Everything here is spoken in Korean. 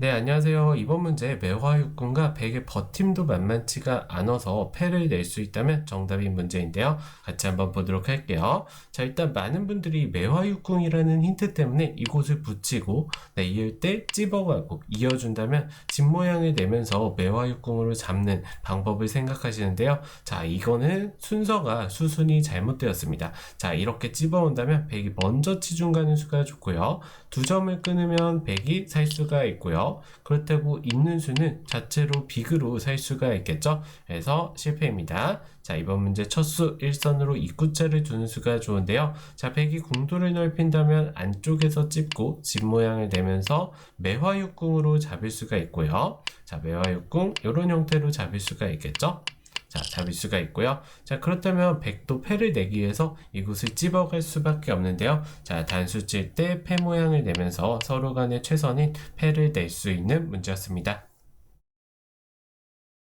네, 안녕하세요. 이번 문제 매화육군과 백의 버팀도 만만치가 않아서 패를 낼 수 있다면 정답인 문제인데요. 같이 한번 보도록 할게요. 자, 일단 많은 분들이 매화육궁이라는 힌트 때문에 이곳을 붙이고 네, 이을 때 찝어가고 이어준다면 집 모양을 내면서 매화육궁으로 잡는 방법을 생각하시는데요. 자, 이거는 순서가 수순이 잘못되었습니다. 자, 이렇게 찝어온다면 백이 먼저 치중 가는 수가 좋고요. 두 점을 끊으면 백이 살 수가 있고요. 그렇다고 있는 수는 자체로 비그로 살 수가 있겠죠. 그래서 실패입니다. 자, 이번 문제 첫 수 1선으로 입구자를 두는 수가 좋은데요. 자, 백이 궁도를 넓힌다면 안쪽에서 찝고 집 모양을 내면서 매화육궁으로 잡을 수가 있고요. 자, 매화육궁 이런 형태로 잡을 수가 있겠죠. 자, 잡을 수가 있고요. 자, 그렇다면 백도 패를 내기 위해서 이곳을 찝어갈 수밖에 없는데요. 자, 단수 찔 때 패 모양을 내면서 서로 간의 최선인 패를 낼 수 있는 문제였습니다.